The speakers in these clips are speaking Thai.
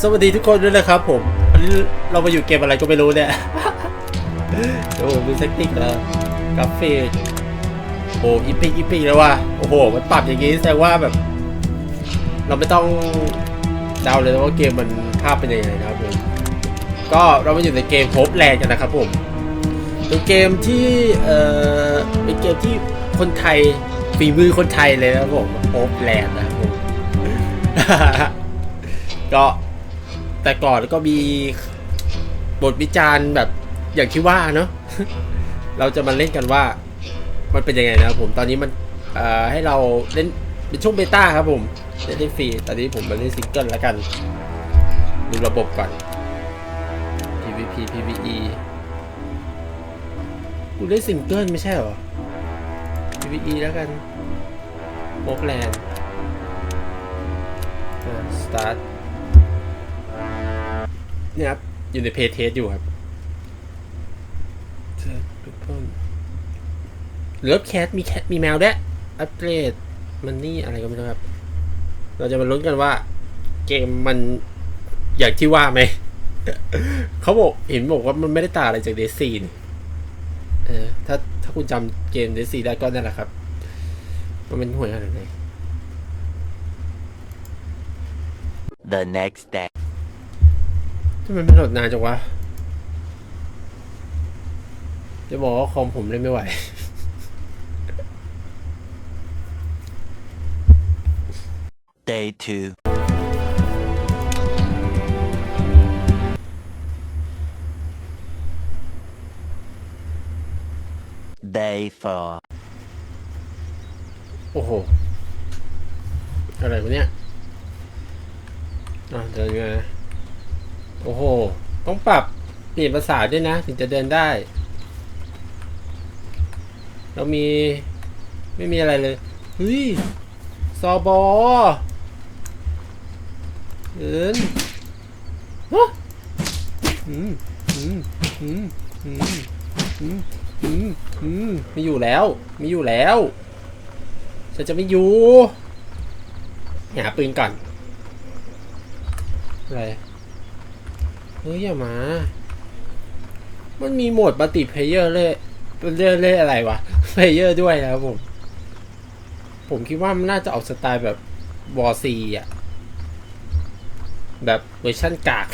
สวัสดีทุกคนด้วยนะครับผมวันนี้เรามาอยู่เกมอะไรก็ไม่รู้เนี่ยโอ้มีเทคนิคแล้วกราฟิกโอ้อีพิกอีพิกแล้วว่ะโอ้โห มันปรับอย่างงี้แสดงว่าแบบ เราไม่ต้องเดาเลยว่าเกมมันภาพเป็นยังไงนะครับผมก็เรามาอยู่ในเกมโฮปแลนด์กันนะครับผมเป็นเกมที่เอ่อเป็นเกมที่คนไทยฝีมือคนไทยเลยนะครับผมโฮปแลนด์นะครับผมก็ แต่ก่อนก็มีบทวิจารณ์แบบอย่างที่ว่าเนาะเราจะมาเล่นกันว่ามันเป็นยังไงนะครับผมตอนนี้มันให้เราเล่นเป็นช่วงเบต้าครับผมเล่นได้ฟรีตอนนี้ผมมาเล่นซิงเกิลแล้วกัน ดูระบบก่อน PVP PVE กูเล่นซิงเกิลไม่ใช่หรอ PVE แล้วกันโอกแลนด์สตาร์ท เนี่ยครับอยู่ในเพจเทสอยู่ครับเหลือแคทมีแคทมีแมวด้วยอัปเกรดมันนี่อะไรก็ไม่รู้ครับ เราจะมาลุ้นกันว่า เกมมันอย่างที่ว่าไหม เขาบอกเห็นบอกว่ามันไม่ได้ต่างอะไรจากเดซีนเออถ้าถ้าคุณจำเกมเดซีได้ก็นั่นแหละครับ มันเป็นห่วยขนาดไหน the next day. ทำไมมันโหลดนานจังวะ จะบอกว่าคอมผมเล่นไม่ไหว Day 2. Day 4. โอ้โห อะไรวะเนี่ย อะเดินไง โอ้โห ต้องปรับเปลี่ยนภาษาด้วยนะ ถึงจะเดินได้ เรามีไม่มีอะไรเลยเฮ้ยซอบอเดินฮะอืมอืมอืมอืมอืมอืมอืมไม่อยู่แล้วไม่อยู่แล้วฉันจะไม่อยู่หาปืนก่อนอะไร ฮ้ยอย่ามา มันมีโหมดมัลติเพเยอร์เลยเล่นเล่อะไรวะเพเยอร์ด้วยนะครับผม ผมคิดว่ามันน่าจะออกสไตล์แบบวอซีอะ แบบเวอร์ชั่นกาก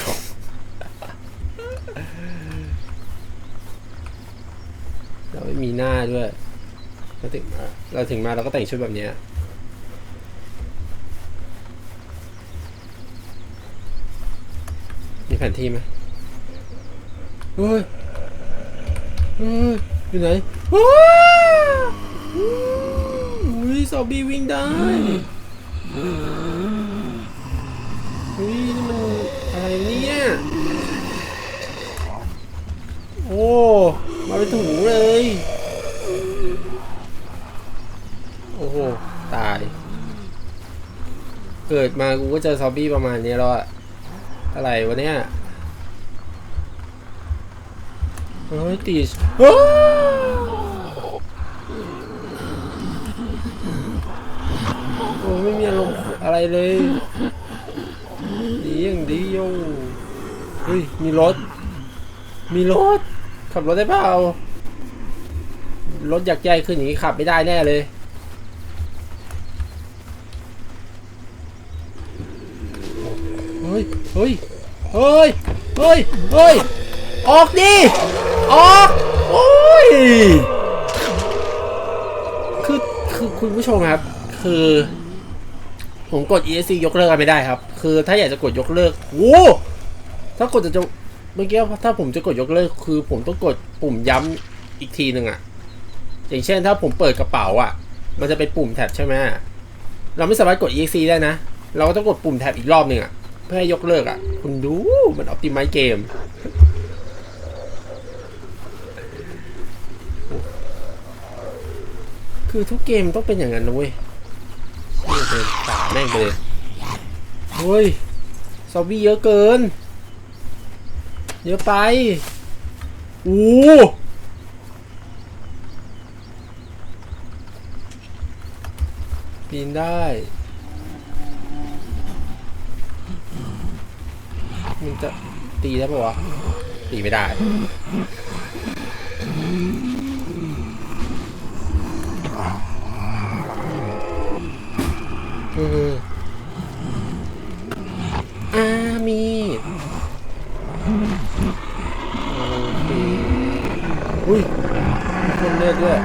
เราไม่มีหน้าด้วย เราถึงมาเราถึงมาเราก็แต่งชุดแบบเนี้ยมีแผนที่ไหมเฮ้ยเฮ้ยอยู่ไหนว้าวอุ้ยซอมบี้วิ่งได้เฮ้ยนี่มันอะไรเนี่ยโอ้มาเป็นถุงเลย โอ้โห ตาย เกิดมากูก็เจอซอมบี้ประมาณนี้แล้วอะ อะไรวะเนี่ยเฮ้ยตีอ้าวโอ้ไม่มีอารมณ์อะไรเลยดีอย่างดีโยเฮ้ย มีรถ มีรถ ขับรถได้เปล่ารถอยากใหญ่ขึ้นอย่างนี้ขับไม่ได้แน่เลย เฮ้ย เฮ้ย เฮ้ย เฮ้ย ออกดิ ออก โอ้ย คือ คือคุณผู้ชมครับ คือ ผมกด ESC ยกเลิกไม่ได้ครับ คือถ้าอยากจะกดยกเลิกโอ้ถ้ากดจะจะเมื่อกี้ถ้าผมจะกดยกเลิกคือ ผมต้องกดปุ่มย้ำอีกทีหนึ่งอะอย่างเช่นถ้าผมเปิดกระเป๋าอะมันจะเป็นปุ่มแท็บใช่ไหมเราไม่สามารถกด EXE ได้นะ เราก็ต้องกดปุ่มแท็บอีกรอบหนึ่งอะ พื่อให้ยกเลิกอะ คุณดูมันออ t ติไม e เกม คือทุกเกมต้องเป็นอย่างนั้นนะเว้ยเชี่ยเดินป่าแม่งไปเลยเฮ้ยซอมบี้เยอะเกิน เยอะไปอู้ปีนได้ มันจะตีได้ปะวะตีไม่ได้ เอออามีดโอเคอุ้ยมีคนเลือดด้วย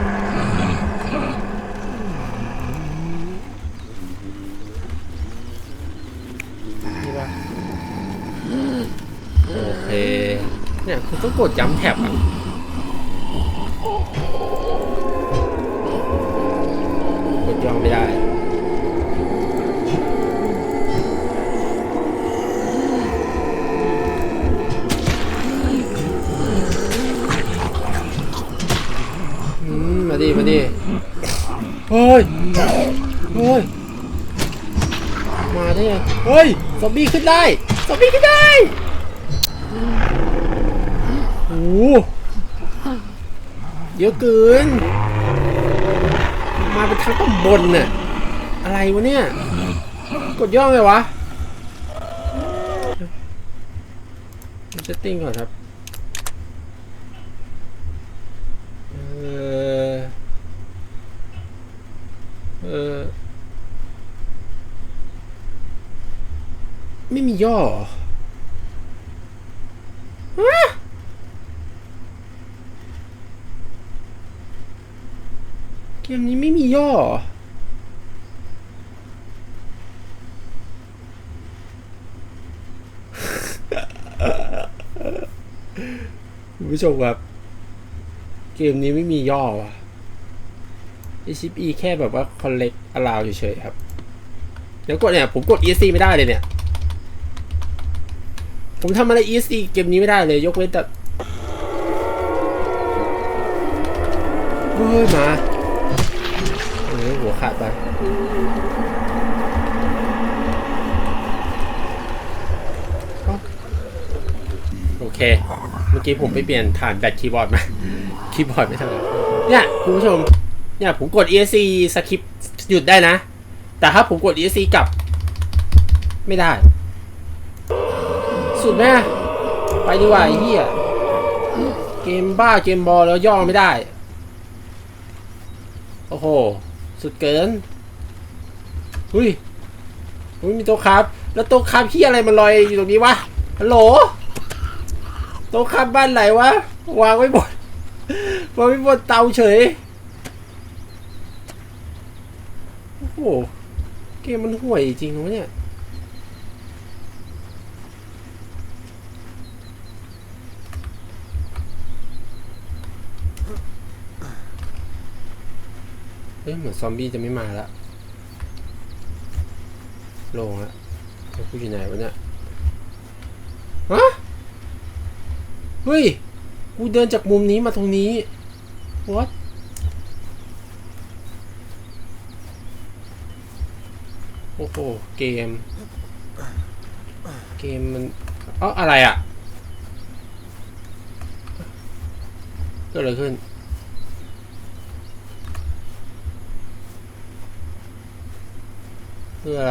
นี่ปะโอเค เนี่ยคุณ ต้องกดย้ำแท็บอะกดย่องไม่ได้อืมมาดิมาดิเฮ้ย เฮ้ย มาได้ไง เฮ้ย ซอมบี้ขึ้นได้ ซอมบี้ขึ้นได้โอ้โห เยอะเกิน มาเป็นทั้งตำบลน่ะ อะไรวะเนี่ย กดย่องไงวะเซตติ้งก่อนครับ เออ เออ ไม่มีย่ออฮะ เกมนี้ไม่มีย่อ คุณผู้ชมครับ เกมนี้ไม่มีย่อว่ะ HCP แค่แบบว่า collect allow เฉยๆครับ เดี๋ยวกดเนี่ย ผมกด ESC ไม่ได้เลยเนี่ย ผมทำอะไร ESC เกมนี้ไม่ได้เลย ยกเว้นแต่เฮ้ยมา ขาดไปโอเค เมื่อกี้ผมไปเปลี่ยนฐานแบตคีย์บอร์ดมา คีย์บอร์ดไม่ทำงานเนี่ยคุณผู้ชม เนี่ยผมกด ESC สคริปหยุดได้นะ แต่ถ้าผมกด ESC กลับ ไม่ได้ สุดแม่ไปดีกว่าเหี้ยเกมบ้าเกมบอลแล้วย่อไม่ได้ โอ้โห สุดเกินหุ้ยหุ้ยมีโต๊ะครับ แล้วโต๊ะครับที่อะไรมันลอยอยู่ตรงนี้วะฮัลโหลโต๊ะครับบ้านไหนวะวางไว้บนวางไว้บนเตาเฉยโอ้โหเกมมันห่วยจริงวะเนี่ย เฮ้ยเหมือนซอมบี้จะไม่มาละโลงละแล้วกูอยู่ไหนวะเนี่ยฮะเฮ้ย กูเดินจากมุมนี้มาตรงนี้ what โอ้โห เกม เกมมันเอ๋ออะไรอะ เกิดอะไรขึ้น พื่อ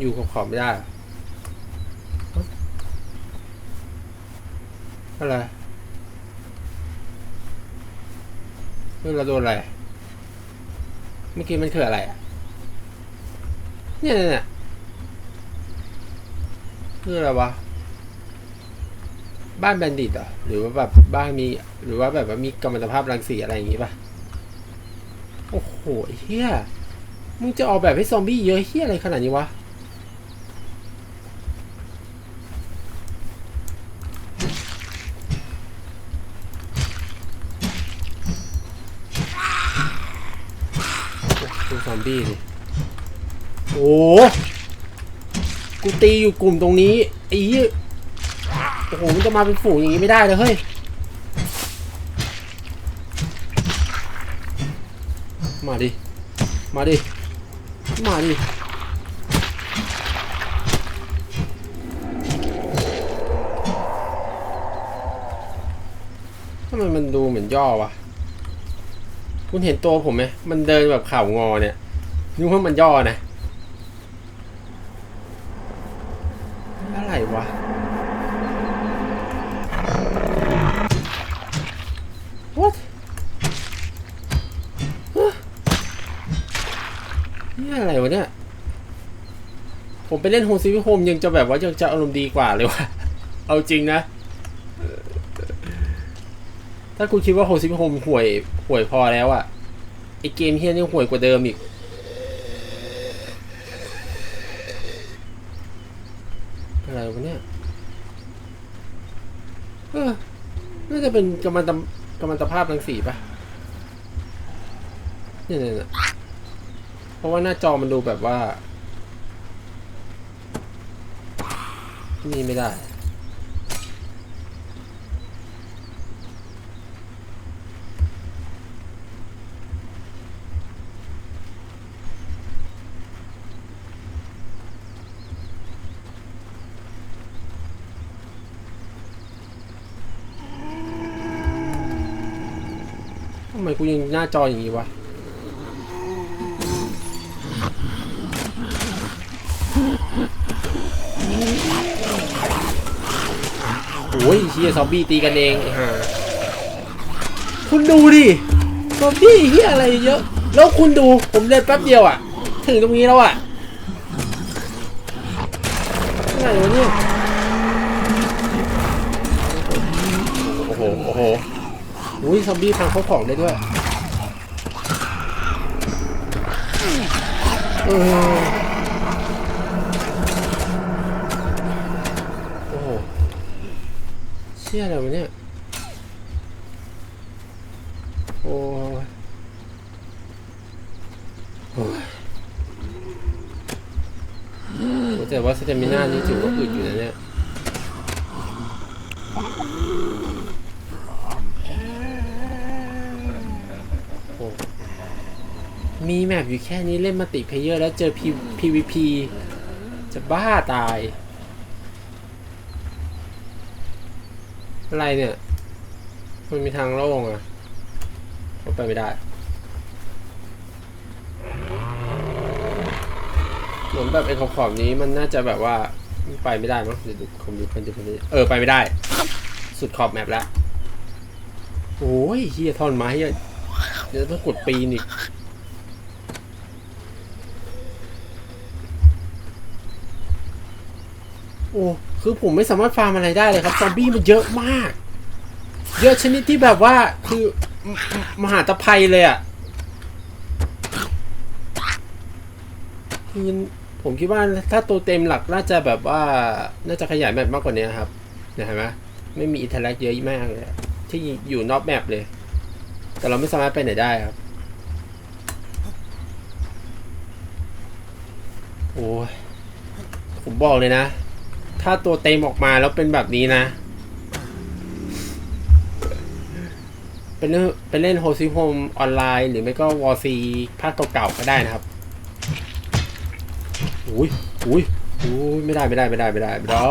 อยู่กับขอบไม่ได้อะไรเพื่อเราโดนอะไร เมื่อกี้มันคืออะไรอะเนี่ยเนี่ยเนี่ยคืออะไรวะ บ้านแบนดิตเหรอ หรือว่าแบบบ้านมี หรือว่าแบบว่ามีกัมมันตภาพรังสีอะไรอย่างงี้ป่ะ โอ้โหเฮีย มึงจะออกแบบให้ซอมบี้เยอะเฮี้ยอะไรขนาดนี้วะ ดูซอมบี้ดิโอ้กูตีอยู่กลุ่มตรงนี้ไอ้โอ้โหมันจะมาเป็นฝูงอย่างนี้ไม่ได้เลยเฮ้ย มาดิ มาดิ มาดิทำไมมันดูเหมือนย่อวะ คุณเห็นตัวผมไหม มันเดินแบบข่าวงอเนี่ยนึกว่ามันย่อนะ ผมไปเล่นโฮมซีวิโฮมยังจะแบบว่ายังจะอารมณ์ดีกว่าเลยวะเอาจริงนะ ถ้าคุณคิดว่าโฮมซีวิโฮมห่วยห่วยพอแล้วอะไอเกมเฮียนี่ห่วยกว่าเดิมอีก อะไรวะเนี่ยเออน่าจะเป็นกำมันตกำมันตภาพรังสีปะเนี่ยเนี่ยเนี่ยเพราะว่าหน้าจอมันดูแบบว่า นี่ไม่ได้ ทำไมกูยังหน้าจออย่างนี้วะ โอ้ยเฮียซอมบี้ตีกันเองไอ้ห่าคุณดูดิซอมบี้เฮียอะไรเยอะ แล้วคุณดูผมเล่นแป๊บเดียวอะ ถึงตรงนี้แล้วอะอะไรวะเนี่ยโอ้โหโอ้โหอุ้ยซอมบี้พังเข้าของได้ด้วยเออโอ้โหเชี่ยอะไรวะเนี่ย โอ้โอ้ยโอ้แต่ว่าสเตมิน่านี่ถือว่าอึดอยู่นะเนี่ยมีแมปอยู่แค่นี้เล่นมัลติเพเยอร์แล้วเจอ P PVP จะบ้าตาย อะไรเนี่ย มันมีทางโล่งอะก็ไปไม่ได้เหมือนแบบไอ้ขอบๆนี้มันน่าจะแบบว่าไปไม่ได้มั้งเดี๋ยวดูคอมดูคนดูคนนี้เออไปไม่ได้ สุดขอบแมปแล้วโอ้ยเฮียท่อนไม้เฮียเดี๋ยวต้องกดปีนอีกโอ้ คือผมไม่สามารถฟาร์มอะไรได้เลยครับ ซอมบี้มันเยอะมาก เยอะชนิดที่แบบว่าคือมมหาตภัยเลยอะ่ะคือผมคิดว่าถ้าตัวเต็มหลักน่าจะแบบว่า น่าจะขยายแมปมากกว่านี้ครับเห็นไหมไม่มีอินเทอร์แลกเยอะมากเลยที่อยู่นอกแมปเลย แต่เราไม่สามารถไปไหนได้ครับโอ้ยผมบอกเลยนะ ถ้าตัวเต็มออกมาแล้วเป็นแบบนี้นะ เป็นเล่นเป็นเล่นโฮซิโฮมออนไลน์หรือไม่ก็วอซีภาคเก่าๆก็ได้นะครับอุ้ยอุ้ยอุ้ยไม่ได้ไม่ได้ไม่ได้ไม่ได้ไม่ได้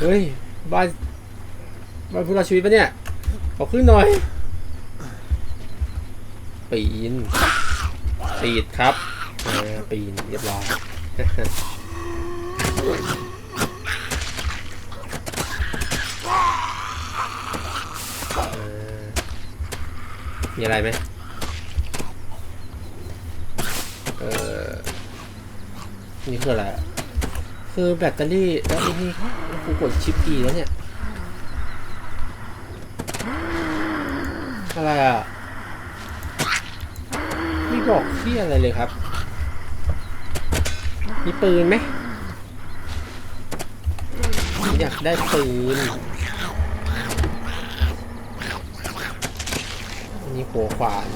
เฮ้ย บ้านบ้านผู้รอดชีวิตปะเนี่ยขอขึ้นหน่อยปีนปีดครับปีนเรียบร้อย มีอะไรไหมเออนี่คืออะไร คือแบตเตอรี่แล้วนี่กูกดชิป E แล้วเนี่ย อะไรอะ ไม่บอกที่อะไรเลยครับ มีปืนไหม อยากได้ปืนอันนี้หัวขวาน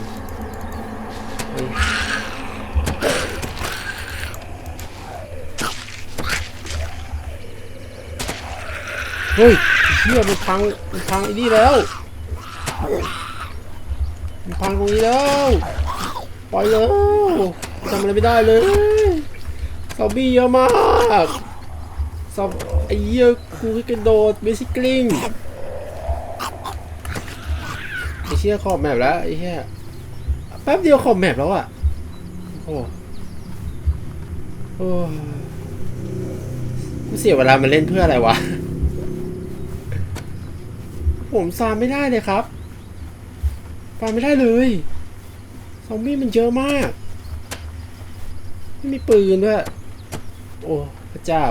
เฮ้ยเฮ้ยเฮียมันพังมันพังไอ้นี่แล้วมันพังตรงนี้แล้วปล่อยแล้วทำอะไรไม่ได้เลยซอมบี้เยอะมากซอมไอ้เหี้ย กูให้กระโดดไม่ใช่กลิงไอเชี่ยขอบแมปแล้วไอ้เหี้ยแป๊บเดียวขอบแมปแล้วอะ โอ้โอ้เสียเวลามาเล่นเพื่ออะไรวะ ผมซามไม่ได้เลยครับฟาไม่ได้เลยซอมบี้มันเยอะมาก ไม่มีปืนด้วย โอ้ พระเจ้า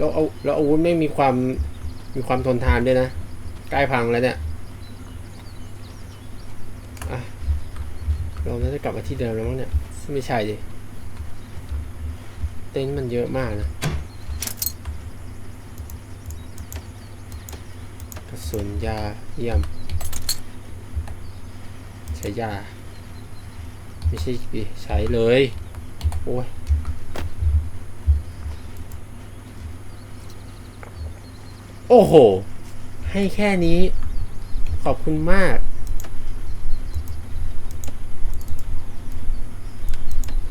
เราเอาเราอาวุธไม่มีความมีความทนทานด้วยนะ ใกล้พังแล้วเนี่ยอะเราน่าจะกลับมาที่เดิมแล้วมั้งเนี่ย ไม่ใช่ดิ เต็นท์มันเยอะมากนะกระสุนยาเยี่ยม ใช้ยา ไม่ใช่ดิใช้เลย โอ้ย โอ้โห ให้แค่นี้ ขอบคุณมาก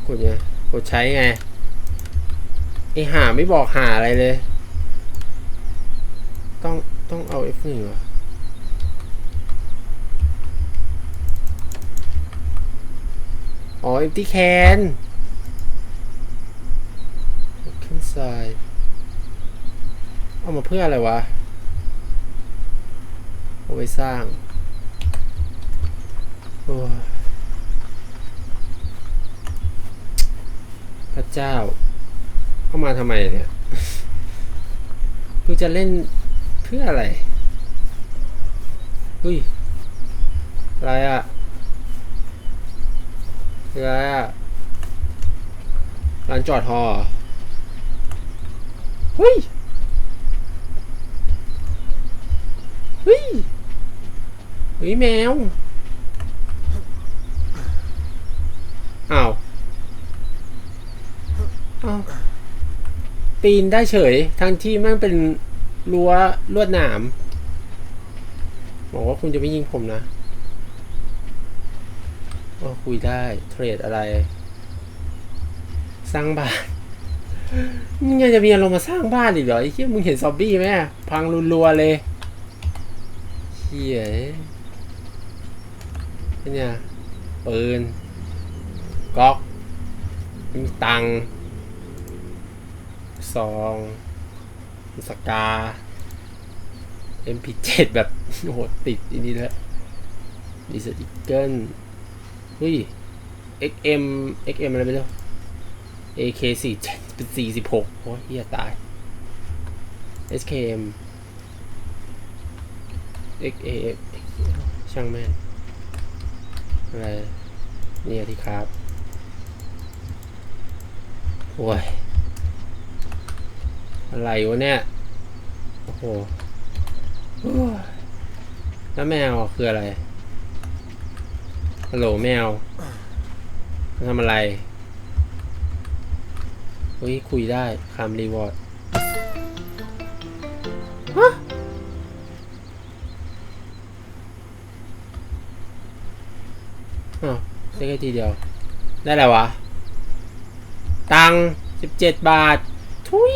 กดไงกดใช้ไง ไอหาไม่บอกหาอะไรเลย ต้องต้องเอา F1 เหรออ๋อ empty can ขึ้นซ้าย เอามาเพื่ออะไรวะเอาไว้สร้างโอ้พระเจ้า เข้ามาทำไมเนี่ย กูจะเล่นเพื่ออะไรเฮ้ยอะไรอะคืออะไรอะร้านจอดฮอเหอเฮ้ย เฮ้ยเฮ้ยแมว อ้าวอ้าวปีนได้เฉย ทั้งที่ม่งเป็นรั้วลวดหนามบอกว่าคุณจะไม่ยิงผมนะก็คุยได้เทรดอะไร สร้างบ้านมึงยังจะมีอารมณ์มาสร้างบ้านอีกเหรอไอ้เหี้ยมึงเห็นซอมบี้ไหมพังรัวๆเลย หี้ยเนี่ยปืนก๊อกมีตังซองสกา MP7 แบบโหติดอันนี้แล้วดิสติกเกิลเฮ้ย XM XM อะไรไม่รู้ AK47 เป็น46โอ้ยเฮียตาย SKM XAF ช่างแม่อะไรเนี่ยที่ครับโอ้ยอะไรวะเนี่ย โอ้โหแล้วแมวคืออะไรฮัลโหลแมวทำอะไรเฮ้ยคุยได้คำรีวอร์ด ทีเดียว ได้อะไรวะ ตังสิบเจ็ดบาท ทุย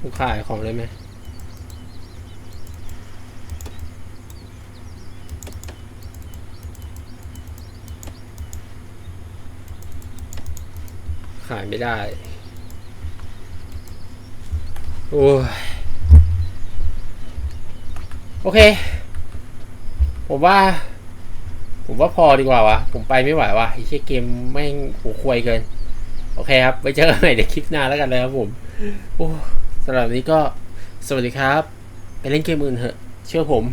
กูขายของได้ไหมขายไม่ได้ โอ้ย โอเค ผมว่า ผมว่าพอดีกว่าวะผมไปไม่ไหววะไอ้เชี่ยเกมแม่งหัวควยเกิน โอเคครับไว้เจอกันใหม่ในคลิปหน้าแล้วกันเลยครับผมโอ้สำหรับนี้ก็สวัสดีครับ ไปเล่นเกมอื่นเถอะ เชื่อผม